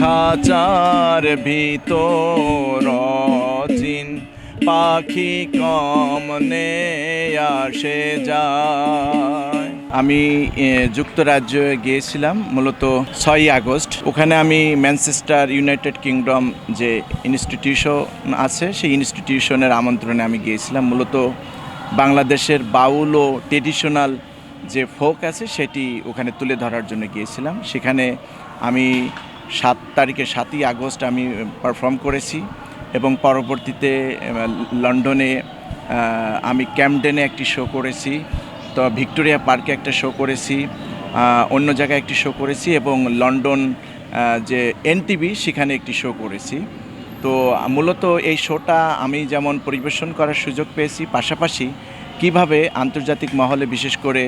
খাঁচার ভিতর চিন পাখি কমনে আসে যায়। আমি যুক্তরাজ্যে গিয়েছিলাম মূলত ছয়ই আগস্ট। ওখানে আমি ম্যানচেস্টার ইউনাইটেড কিংডম যে ইনস্টিটিউশন আছে, সেই ইনস্টিটিউশনের আমন্ত্রণে আমি গিয়েছিলাম। মূলত বাংলাদেশের বাউল ও ট্রেডিশনাল যে ফোক আছে, সেটি ওখানে তুলে ধরার জন্য গিয়েছিলাম। সেখানে আমি সাত তারিখে সাতই আগস্ট আমি পারফর্ম করেছি এবং পরবর্তীতে লন্ডনে আমি ক্যামডেনে একটি শো করেছি, তো ভিক্টোরিয়া পার্কে একটা শো করেছি অন্য জায়গায় একটি শো করেছি এবং লন্ডন যে এনটিভি সেখানে একটি শো করেছি। তো মূলত এই শোটা আমি যেমন পরিবেশন করার সুযোগ পেয়েছি, পাশাপাশি কীভাবে আন্তর্জাতিক মহলে বিশেষ করে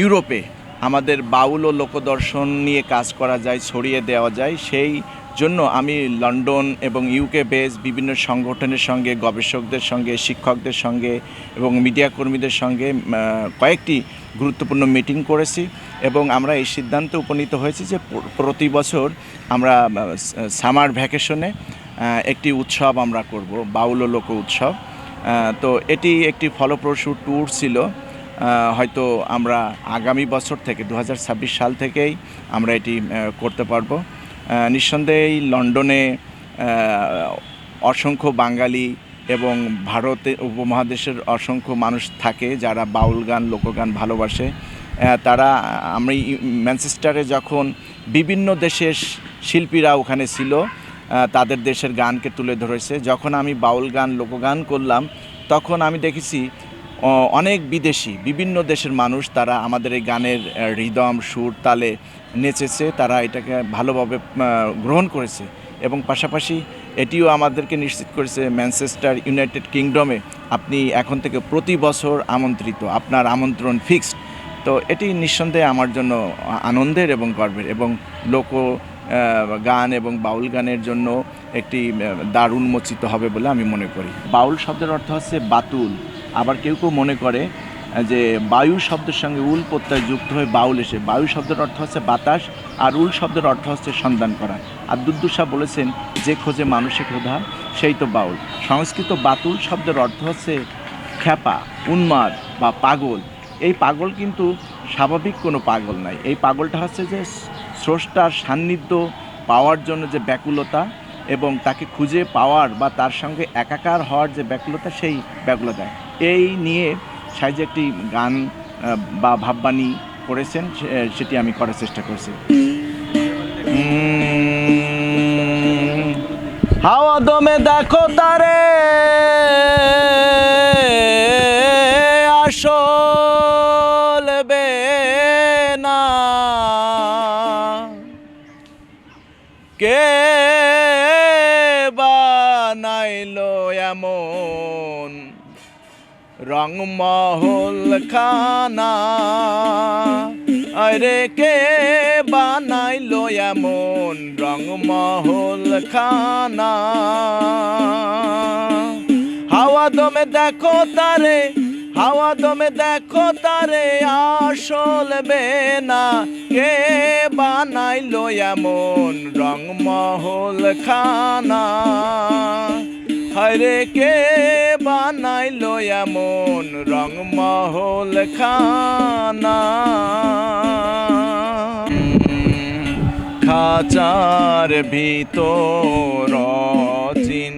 ইউরোপে আমাদের বাউল ও লোকদর্শন নিয়ে কাজ করা যায়, ছড়িয়ে দেওয়া যায়, সেই জন্য আমি লন্ডন এবং ইউকে বেস বিভিন্ন সংগঠনের সঙ্গে, গবেষকদের সঙ্গে, শিক্ষকদের সঙ্গে এবং মিডিয়া কর্মীদের সঙ্গে কয়েকটি গুরুত্বপূর্ণ মিটিং করেছি এবং আমরা এই সিদ্ধান্তে উপনীত হয়েছি যে প্রতি বছর আমরা সামার ভ্যাকেশনে একটি উৎসব আমরা করব, বাউল লোক উৎসব। তো এটি একটি ফলপ্রসূ ট্যুর ছিল। হয়তো আমরা আগামী বছর থেকে দু হাজার ছাব্বিশ সাল থেকেই আমরা এটি করতে পারব। আহ, নিঃসন্দেহেই লন্ডনে অসংখ্য বাঙালি এবং ভারতে উপমহাদেশের অসংখ্য মানুষ থাকে যারা বাউল গান লোকগান ভালোবাসে। তারা আমি ম্যানচেস্টারে যখন বিভিন্ন দেশের শিল্পীরা ওখানে ছিল তাদের দেশের গানকে তুলে ধরেছে। যখন আমি বাউল গান লোকগান করলাম তখন আমি দেখেছি অনেক বিদেশি বিভিন্ন দেশের মানুষ তারা আমাদের এই গানের আহ, রিদম সুর তালে নেচেছে তারা এটাকে ভালোভাবে গ্রহণ করেছে এবং পাশাপাশি এটিও আমাদেরকে নিশ্চিত করেছে ম্যানচেস্টার ইউনাইটেড কিংডমে আপনি এখন থেকে প্রতি বছর আমন্ত্রিত আপনার আমন্ত্রণ ফিক্সড। তো এটি নিঃসন্দেহে আমার জন্য আনন্দের এবং গর্বের এবং লোক গান এবং বাউল গানের জন্য একটি দ্বার উন্মোচিত হবে বলে আমি মনে করি। বাউল শব্দের অর্থ হচ্ছে বাতুল। আবার কেউ কেউ মনে করে যে বায়ু শব্দের সঙ্গে উল প্রত্যয় যুক্ত হয়ে বাউল এসে, বায়ু শব্দের অর্থ হচ্ছে বাতাস আর উল শব্দের অর্থ হচ্ছে সন্ধান করা। আব্দুদ্দুর শাহ বলেছেন, যে খোঁজে মানুষের ক্ষোধা, সেই তো বাউল। সংস্কৃত বাতুল শব্দের অর্থ হচ্ছে খ্যাপা, উন্মাদ বা পাগল। এই পাগল কিন্তু স্বাভাবিক কোনো পাগল নাই। এই পাগলটা হচ্ছে যে স্রষ্টার সান্নিধ্য পাওয়ার জন্য যে ব্যাকুলতা এবং তাকে খুঁজে পাওয়ার বা তার সঙ্গে একাকার হওয়ার যে ব্যাকুলতা, সেই ব্যাকুলতা। এই নিয়ে সাইজে একটি গান বা ভাববাণী করেছেন সেটি আমি করার চেষ্টা করছি। হাওয়া দমে দেখো তারে, আসল না কে বানাইলো এমন রংমহল খানা আরে কে বানাইলো এমন রংমহল খানা হাওয়া দমে দেখো তারে, হাওয়া দমে দেখো তারে, আসল বেনা। কে বানাইলো এমন রংমহল খানা হরে কে বানাইলো এমন রংমহল খানা। খাঁচার ভিতর চিন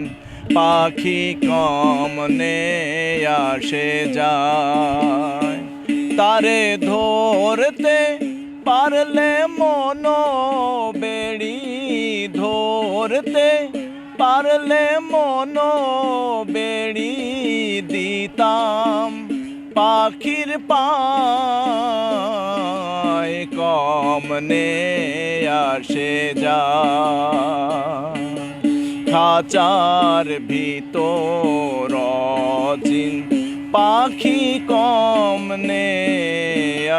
পাখি কমনে আসে যায়। তারে ধরতে পারলে মন বেড়ি ধরতে পারলে মন বেড়ি দিতাম। পাখির পায় কমনে আসে যা। খাচার ভিতর চিন পাখি কমনে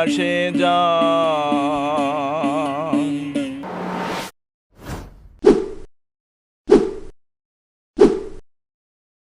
আসে যা।